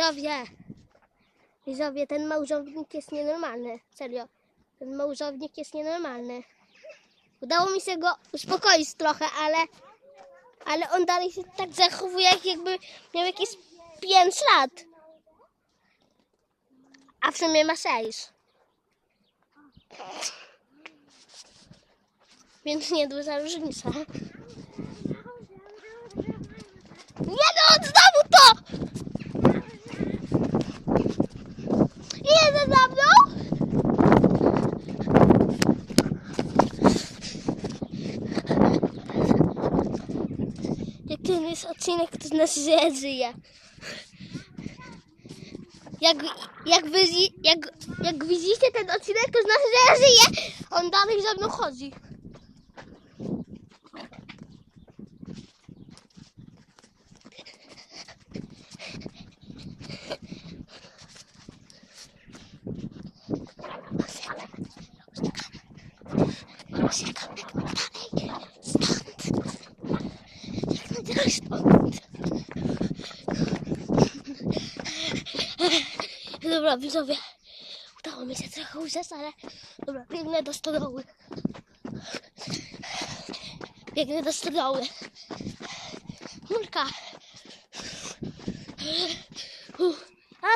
Widzowie, widzowie, ten małżownik jest nienormalny. Serio, ten małżownik jest nienormalny. Udało mi się go uspokoić trochę, ale, ale on dalej się tak zachowuje, jak jakby miał jakieś 5 lat. A w sumie ma 6. Więc nie duża różnica. Nie no, znowu to! Jedzie za mną? Jak ten jest odcinek, to znaczy, że ja żyję. Jak, jak, wy, jak, jak widzicie ten odcinek, to znaczy, że ja żyję. On dalej za mną chodzi. Dobra, widzowie. Udało mi się trochę uciec, ale... Dobra, biegnę do stodoły. Biegnę do stodoły. Mulka. Uff. A!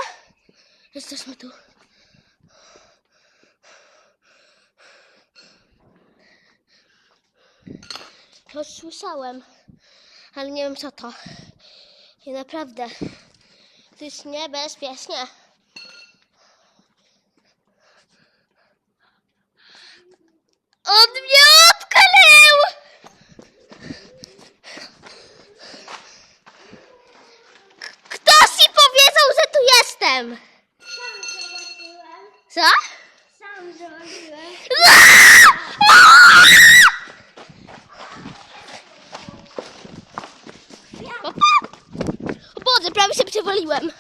Jesteśmy tu. Coś słyszałem, ale nie wiem co to. I naprawdę, to jest niebezpiecznie. Zobaczyłem. Co? Sam o Boże, prawie się przewaliłem.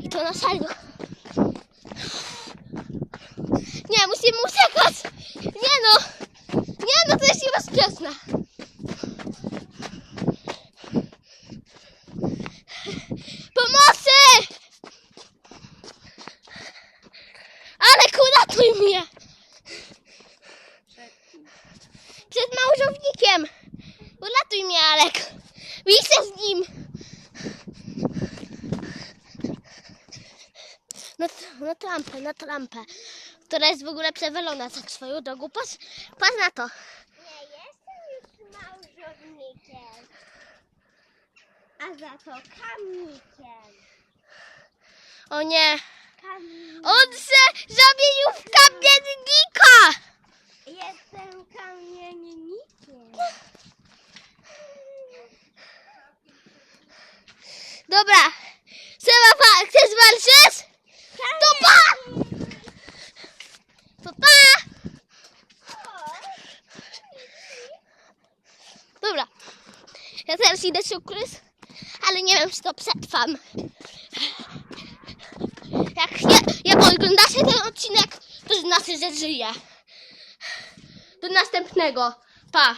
I to na serio. Nie, musimy uciekać. Nie no. Nie no, to jest niebezpieczne. Pomocy! Alek, uratuj mnie! Przed małżownikiem! Uratuj mnie, Alek! Widzę z nim! Na, na trampę, na trampę, która jest w ogóle przewalona tak swoją drogą. Patrz, patrz na to. Nie jestem już małżownikiem. A za to kamnikiem. O nie. On się zamienił w kamiennika! Jestem kamiennikiem. Dobra, Seba, chcesz walczyć? To pa! To pa! Dobra, ja teraz idę się ukryć, ale nie wiem, czy to przetrwam. Jak, nie, jak oglądacie ten odcinek, to znaczy, że żyję. Do następnego. Pa!